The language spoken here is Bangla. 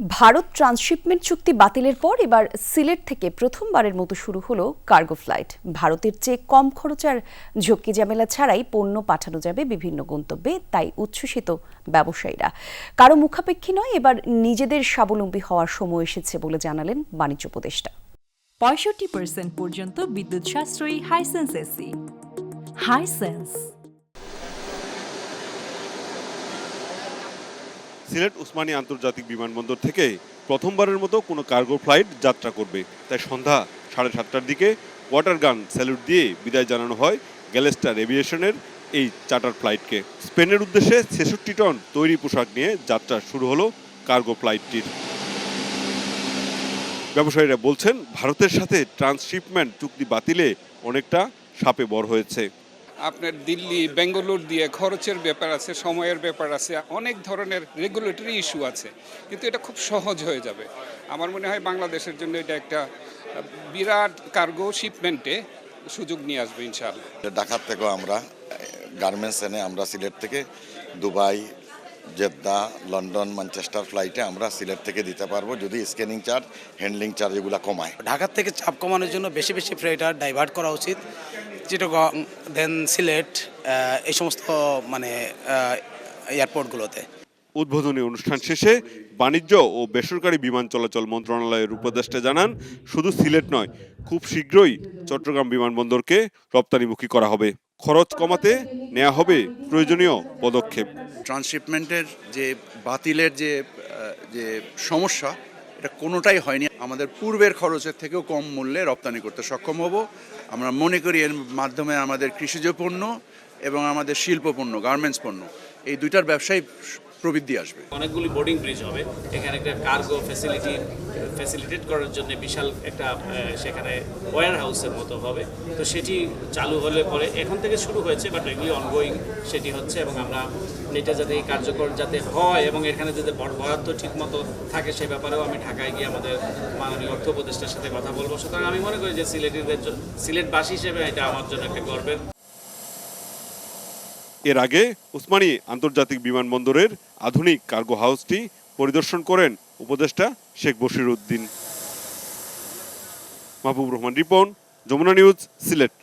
ভারত ট্রান্সশিপমেন্ট চুক্তি বাতিলের পর এবার সিলেট থেকে প্রথমবারের মতো শুরু হলো কার্গো ফ্লাইট। ভারতের চেয়ে কম খরচার ঝক্কি ঝামেলা ছাড়াই পণ্য পাঠানো যাবে বিভিন্ন গন্তব্যে, তাই উচ্ছ্বসিত ব্যবসায়ীরা। কারও মুখাপেক্ষী নয়, এবার নিজেদের স্বাবলম্বী হওয়ার সময় এসেছে বলে জানালেন বাণিজ্য উপদেষ্টা। পঁয়ষট্টি পার্সেন্ট পর্যন্ত বিদ্যুৎ সাশ্রয়ী Hisense AC Hisense Sylhet Osmani আন্তর্জাতিক বিমানবন্দর থেকে প্রথমবারের মতো কোনো কার্গো ফ্লাইট যাত্রা করবে। তাই সন্ধ্যা সাড়ে সাতটার দিকে ওয়াটার গান স্যালুট দিয়ে বিদায় জানানো হয় গ্যালেস্টার এভিয়েশনের এই চার্টার ফ্লাইটকে। স্পেনের উদ্দেশ্যে ছেষট্টি টন তৈরি পোশাক নিয়ে যাত্রা শুরু হলো কার্গো ফ্লাইটটির। ব্যবসায়ীরা বলছেন, ভারতের সাথে ট্রান্সশিপমেন্ট চুক্তি বাতিলে অনেকটা সাপে বর হয়েছে। আপনার দিল্লি বেঙ্গালুর দিয়ে খরচের ব্যাপার আছে সময়ের ব্যাপার আছে অনেক ধরনের রেগুলেটরি ইস্যু আছে। কিন্তু এটা খুব সহজ হয়ে যাবে। আমার মনে হয় বাংলাদেশের জন্য এটা একটা বিরাট কার্গো শিপমেন্টে সুযোগ নিয়ে আসবে ইনশাআল্লাহ। ঢাকার থেকেও আমরা গার্মেন্টস এনে আমরা সিলেট থেকে দুবাই জেদ্দা লন্ডন ম্যানচেস্টার ফ্লাইটে আমরা সিলেট থেকে দিতে পারব যদি স্ক্যানিং চার্জ হ্যান্ডলিং চার্জ এগুলো কমায়। ঢাকার থেকে চাপ কমানোর জন্য বেশি বেশি ফ্রেটার ডাইভার্ট করা উচিত। চিটগং দেন সিলেট এই সমস্ত মানে এয়ারপোর্টগুলোতে। উদ্বোধনী অনুষ্ঠান শেষে বাণিজ্য ও বেসরকারি বিমান চলাচল মন্ত্রণালয়ের উপদেষ্টা জানান শুধু সিলেট নয় খুব শীঘ্রই চট্টগ্রাম বিমানবন্দরকে রপ্তানিমুখী করা হবে। খরচ কমাতে নেওয়া হবে প্রয়োজনীয় পদক্ষেপ। ট্রান্সশিপমেন্টের যে বাতিলের যে যে সমস্যা এটা কোনোটাই হয়নি। আমাদের পূর্বের খরচের থেকেও কম মূল্যে রপ্তানি করতে সক্ষম হব। আমরা মনে করি এর মাধ্যমে আমাদের কৃষিজ পণ্য এবং আমাদের শিল্প পণ্য গার্মেন্টস পণ্য, এই দুইটার ব্যবসায় প্রবৃদ্ধি আসবে। অনেকগুলি বোর্ডিং ব্রিজ হবে। এখানে একটা কার্গো ফ্যাসিলিটি ফ্যাসিলিটেট করার জন্য বিশাল একটা সেখানে ওয়ার হাউসের মতো হবে। তো সেটি চালু হলে পরে এখন থেকে শুরু হয়েছে বাট এগুলি অনগোয়িং সেটি হচ্ছে এবং আমরা এটা যাতে এই কার্যকর যাতে হয় এবং এখানে যাতে বর- বরাদ্দ ঠিক মতো থাকে সে ব্যাপারেও আমি ঢাকায় গিয়ে আমাদের মাননীয় অর্থ উপদেষ্টার সাথে কথা বলব। সুতরাং আমি মনে করি যে সিলেটিদের জন্য সিলেটবাসী হিসেবে এটা আমার জন্য একটা গর্বের এর আগে উসমানী আন্তর্জাতিক বিমানবন্দরের আধুনিক কার্গো হাউসটি পরিদর্শন করেন উপদেষ্টা শেখ বশির উদ্দিন। মাহবুব রহমান রিপন, যমুনা নিউজ, সিলেট।